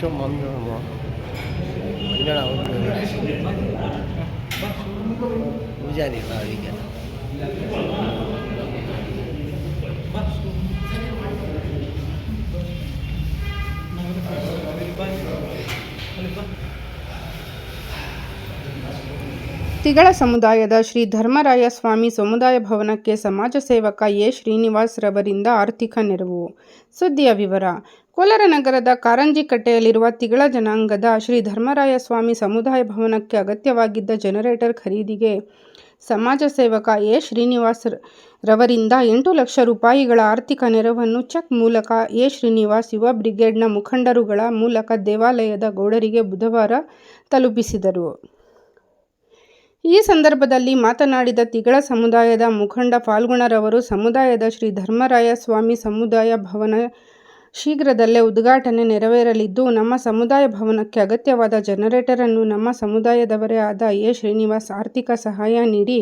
ಅಷ್ಟು ಮಂದು ಮಂಜಳ ಪೂಜಾರಿ ಅವರಿಗೆ ತಿಗಳ ಸಮುದಾಯದ ಶ್ರೀ ಧರ್ಮರಾಯ ಸ್ವಾಮಿ ಸಮುದಾಯ ಭವನಕ್ಕೆ ಸಮಾಜ ಸೇವಕ ಎ. ಶ್ರೀನಿವಾಸ್ ರವರಿಂದ ಆರ್ಥಿಕ ನೆರವು. ಸುದ್ದಿಯ ವಿವರ. ಕೋಲಾರ ನಗರದ ಕಾರಂಜಿಕಟ್ಟೆಯಲ್ಲಿರುವ ತಿಗಳ ಜನಾಂಗದ ಶ್ರೀ ಧರ್ಮರಾಯ ಸ್ವಾಮಿ ಸಮುದಾಯ ಭವನಕ್ಕೆ ಅಗತ್ಯವಾಗಿದ್ದ ಜನರೇಟರ್ ಖರೀದಿಗೆ ಸಮಾಜ ಸೇವಕ ಎ. ಶ್ರೀನಿವಾಸ್ ರವರಿಂದ ಎಂಟು ಲಕ್ಷ ರೂಪಾಯಿಗಳ ಆರ್ಥಿಕ ನೆರವನ್ನು ಚೆಕ್ ಮೂಲಕ ಎ. ಶ್ರೀನಿವಾಸ್ ಯುವ ಬ್ರಿಗೇಡ್ನ ಮುಖಂಡರುಗಳ ಮೂಲಕ ದೇವಾಲಯದ ಗೌಡರಿಗೆ ಬುಧವಾರ ತಲುಪಿಸಿದರು. ಈ ಸಂದರ್ಭದಲ್ಲಿ ಮಾತನಾಡಿದ ತಿಗಳ ಸಮುದಾಯದ ಮುಖಂಡ ಫಾಲ್ಗುಣರವರು, ಸಮುದಾಯದ ಶ್ರೀ ಧರ್ಮರಾಯ ಸ್ವಾಮಿ ಸಮುದಾಯ ಭವನ ಶೀಘ್ರದಲ್ಲೇ ಉದ್ಘಾಟನೆ ನೆರವೇರಲಿದ್ದು, ನಮ್ಮ ಸಮುದಾಯ ಭವನಕ್ಕೆ ಅಗತ್ಯವಾದ ಜನರೇಟರ್ ಅನ್ನು ನಮ್ಮ ಸಮುದಾಯದವರೇ ಆದ ಎ. ಶ್ರೀನಿವಾಸ್ ಆರ್ಥಿಕ ಸಹಾಯ ನೀಡಿ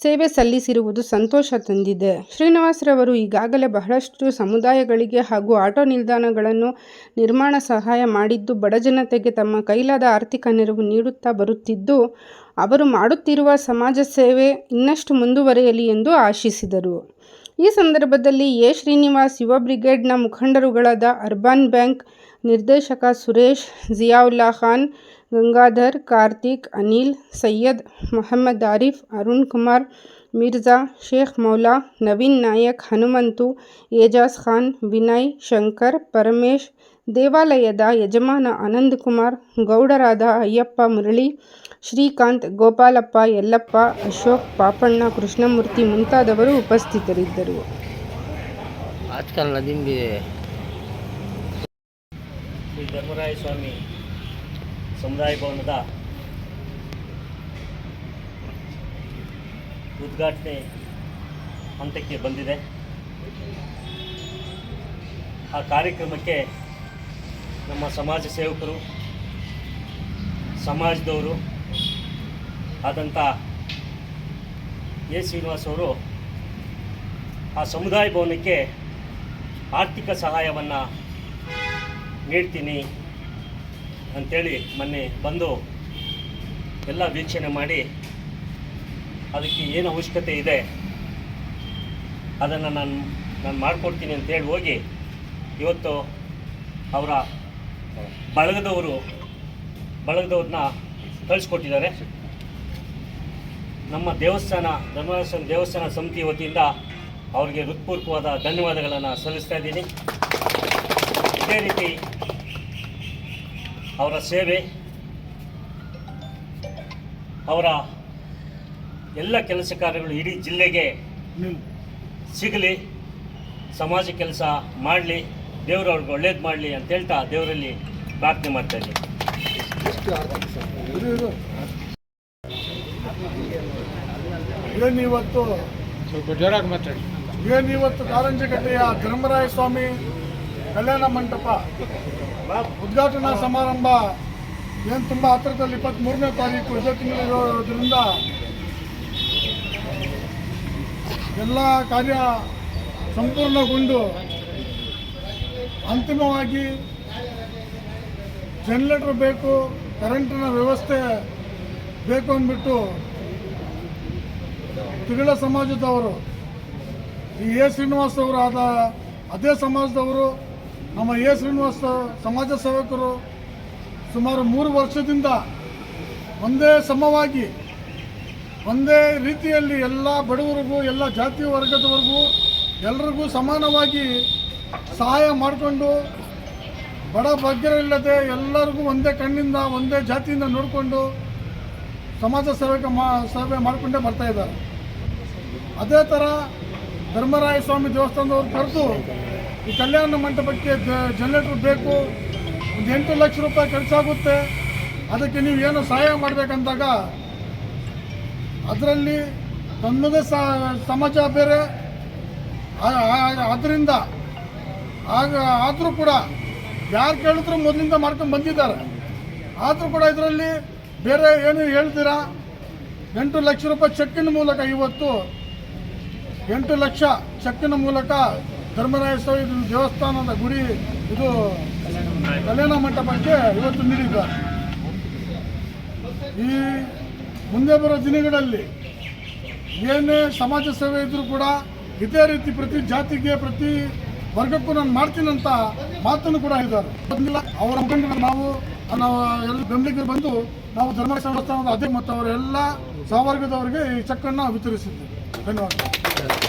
ಸೇವೆ ಸಲ್ಲಿಸಿರುವುದು ಸಂತೋಷ ತಂದಿದೆ. ಶ್ರೀನಿವಾಸ್ರವರು ಈಗಾಗಲೇ ಬಹಳಷ್ಟು ಸಮುದಾಯಗಳಿಗೆ ಹಾಗೂ ಆಟೋ ನಿಲ್ದಾಣಗಳನ್ನು ನಿರ್ಮಾಣ ಸಹಾಯ ಮಾಡಿದ್ದು ಬಡಜನತೆಗೆ ತಮ್ಮ ಕೈಲಾದ ಆರ್ಥಿಕ ನೆರವು ನೀಡುತ್ತಾ ಬರುತ್ತಿದ್ದು, ಅವರು ಮಾಡುತ್ತಿರುವ ಸಮಾಜ ಸೇವೆ ಇನ್ನಷ್ಟು ಮುಂದುವರೆಯಲಿ ಎಂದು ಆಶಿಸಿದರು. ಈ ಸಂದರ್ಭದಲ್ಲಿ ಎ. ಶ್ರೀನಿವಾಸ್ ಯುವ ಬ್ರಿಗೇಡ್ನ ಮುಖಂಡರುಗಳಾದ ಅರ್ಬನ್ ಬ್ಯಾಂಕ್ ನಿರ್ದೇಶಕ ಸುರೇಶ್ ಜಿಯಾವುಲ್ಲಾ ಖಾನ್ ಗಂಗಾಧರ್ ಕಾರ್ತಿಕ್ ಅನಿಲ್ ಸೈಯದ್ ಮೊಹಮ್ಮದ್ ಆರಿಫ್ ಅರುಣ್ ಕುಮಾರ್ ಮಿರ್ಜಾ ಶೇಖ್ ಮೌಲಾ ನವೀನ್ ನಾಯಕ್ ಹನುಮಂತು ಏಜಾಜ್ ಖಾನ್ ವಿನಯ್ ಶಂಕರ್ ಪರಮೇಶ್ ದೇವಾಲಯದ ಯಜಮಾನ ಆನಂದಕುಮಾರ್ ಗೌಡರಾದ ಅಯ್ಯಪ್ಪ ಮುರಳಿ ಶ್ರೀಕಾಂತ್ ಗೋಪಾಲಪ್ಪ ಯಲ್ಲಪ್ಪ ಅಶೋಕ್ ಪಾಪಣ್ಣ ಕೃಷ್ಣಮೂರ್ತಿ ಮುಂತಾದವರು ಉಪಸ್ಥಿತರಿದ್ದರು. ಶ್ರೀ ಸ್ವಾಮಿ. ಸಮುದಾಯ ಭವನದ ಉದ್ಘಾಟನೆ ಹಂತಕ್ಕೆ ಬಂದಿದೆ. ಆ ಕಾರ್ಯಕ್ರಮಕ್ಕೆ ನಮ್ಮ ಸಮಾಜ ಸೇವಕರು, ಸಮಾಜದವರು ಆದಂಥ ಎ. ಶ್ರೀನಿವಾಸ್ ಅವರು ಆ ಸಮುದಾಯ ಭವನಕ್ಕೆ ಆರ್ಥಿಕ ಸಹಾಯವನ್ನು ನೀಡ್ತೀನಿ. ಅಂಥೇಳಿ ಮೊನ್ನೆ ಬಂದು ಎಲ್ಲ ವೀಕ್ಷಣೆ ಮಾಡಿ ಅದಕ್ಕೆ ಏನು ಅವಶ್ಯಕತೆ ಇದೆ ಅದನ್ನು ನಾನು ನಾನು ಮಾಡಿಕೊಡ್ತೀನಿ ಅಂತೇಳಿ ಹೋಗಿ ಇವತ್ತು ಅವರ ಬಳಗದವರು ಬಳಗದವ್ರನ್ನ ಕಳಿಸ್ಕೊಟ್ಟಿದ್ದಾರೆ. ನಮ್ಮ ದೇವಸ್ಥಾನ, ಧರ್ಮಸ್ಥಾನ, ದೇವಸ್ಥಾನ ಸಮಿತಿ ವತಿಯಿಂದ ಅವರಿಗೆ ಹೃತ್ಪೂರ್ವಕವಾದ ಧನ್ಯವಾದಗಳನ್ನು ಸಲ್ಲಿಸ್ತಾ ಇದ್ದೀನಿ. ಇದೇ ರೀತಿ ಅವರ ಸೇವೆ ಅವರ ಎಲ್ಲ ಕೆಲಸ ಕಾರ್ಯಗಳು ಇಡೀ ಜಿಲ್ಲೆಗೆ ಸಿಗಲಿ ಸಮಾಜ ಕೆಲಸ ಮಾಡಲಿ ದೇವರು ಅವ್ರಿಗೆ ಒಳ್ಳೇದು ಮಾಡಲಿ ಅಂತ ಹೇಳ್ತಾ ದೇವರಲ್ಲಿ ಪ್ರಾರ್ಥನೆ ಮಾಡ್ತಾ ಇದ್ದೀನಿ. ಏನಿವತ್ತು? ಏನಿವತ್ತು ಕಾರಂಜಗಟ್ಟೆಯ ಧರ್ಮರಾಯ ಸ್ವಾಮಿ ಕಲ್ಯಾಣ ಮಂಟಪ? ಉದ್ಘಾಟನಾ ಸಮಾರಂಭ ಏನು ತುಂಬ ಹತ್ತಿರದಲ್ಲಿ ಇಪ್ಪತ್ತ್ಮೂರನೇ ತಾರೀಕು, ಇದೇ ತಿಂಗಳಿರೋದ್ರಿಂದ ಎಲ್ಲ ಕಾರ್ಯ ಸಂಪೂರ್ಣಗೊಂಡು ಅಂತಿಮವಾಗಿ ಜನರೇಟರ್ ಬೇಕು ಕರೆಂಟಿನ ವ್ಯವಸ್ಥೆ ಬೇಕು ಅಂದ್ಬಿಟ್ಟು ತಿಗಳ ಸಮಾಜದವರು, ಈ ಎ ಶ್ರೀನಿವಾಸ್ ಅವರು ಆದ ಅದೇ ಸಮಾಜದವರು ನಮ್ಮ ಎ ಶ್ರೀನಿವಾಸ ಸಮಾಜ ಸೇವಕರು ಸುಮಾರು ಮೂರು ವರ್ಷದಿಂದ ಒಂದೇ ಸಮವಾಗಿ, ಒಂದೇ ರೀತಿಯಲ್ಲಿ ಎಲ್ಲ ಬಡವರಿಗೂ, ಎಲ್ಲ ಜಾತಿ ವರ್ಗದವರೆಗೂ ಎಲ್ರಿಗೂ ಸಮಾನವಾಗಿ ಸಹಾಯ ಮಾಡಿಕೊಂಡು ಬಡ ಬಗ್ಗರಿಲ್ಲದೆ ಎಲ್ಲರಿಗೂ ಒಂದೇ ಕಣ್ಣಿಂದ, ಒಂದೇ ಜಾತಿಯಿಂದ ನೋಡಿಕೊಂಡು ಸಮಾಜ ಸೇವೆಗೆ ಮಾ, ಸೇವೆ ಮಾಡಿಕೊಂಡೇ ಬರ್ತಾಯಿದ್ದಾರೆ ಅದೇ ಥರ ಧರ್ಮರಾಯ ಸ್ವಾಮಿ ದೇವಸ್ಥಾನದವ್ರು ಕರೆದು ಈ ಕಲ್ಯಾಣ ಮಂಟಪಕ್ಕೆ ಜನರೇಟರ್ ಬೇಕು. ಒಂದು ಎಂಟು ಲಕ್ಷ ರೂಪಾಯಿ ಖರ್ಚಾಗುತ್ತೆ. ಅದಕ್ಕೆ ನೀವು ಏನು ಸಹಾಯ ಮಾಡಬೇಕಂದಾಗ ಅದರಲ್ಲಿ ನನ್ನದೇ ಸಮಾಜ ಬೇರೆ. ಅದರಿಂದ ಆಗ ಆದರೂ ಕೂಡ ಯಾರು ಕೇಳಿದ್ರು ಮೊದಲಿಂದ ಮಾಡ್ಕೊಂಡು ಬಂದಿದ್ದಾರೆ. ಆದರೂ ಕೂಡ ಇದರಲ್ಲಿ ಬೇರೆ ಏನು ಹೇಳ್ತೀರಾ? ಎಂಟು ಲಕ್ಷ ರೂಪಾಯಿ ಚೆಕ್ಕಿನ ಮೂಲಕ ಇವತ್ತು ಎಂಟು ಲಕ್ಷ ಚೆಕ್ಕಿನ ಮೂಲಕ ಧರ್ಮರಾಯ ಸ್ವಾಮಿ ದೇವಸ್ಥಾನದ ಗುಡಿ, ಇದು ಕಲ್ಯಾಣ ಮಂಟಪಕ್ಕೆ ಇವತ್ತು ನೀಡಿದ್ದಾರೆ. ಈ ಮುಂದೆ ಬರೋ ದಿನಗಳಲ್ಲಿ ಏನೇ ಸಮಾಜ ಸೇವೆ ಇದ್ರೂ ಕೂಡ ಇದೇ ರೀತಿ ಪ್ರತಿ ಜಾತಿಗೆ, ಪ್ರತಿ ವರ್ಗಕ್ಕೂ ನಾನು ಮಾಡ್ತೀನಂತ ಮಾತನ್ನು ಕೂಡ ಇದ್ದಾರೆ ಅವರ ಮುಖಂಡರು ನಾವು ನಾವು ಎಲ್ಲ ಬೆಂಬಲಿಗರು ಬಂದು ನಾವು ಧರ್ಮ ಸಂಸ್ಥಾನದ ಅದೇ ಮತ್ತು ಅವರೆಲ್ಲ ಸಹವರ್ಗದವರಿಗೆ ಈ ಚೆಕ್ಕನ್ನು ವಿತರಿಸಿದ್ದೇವೆ. ಧನ್ಯವಾದ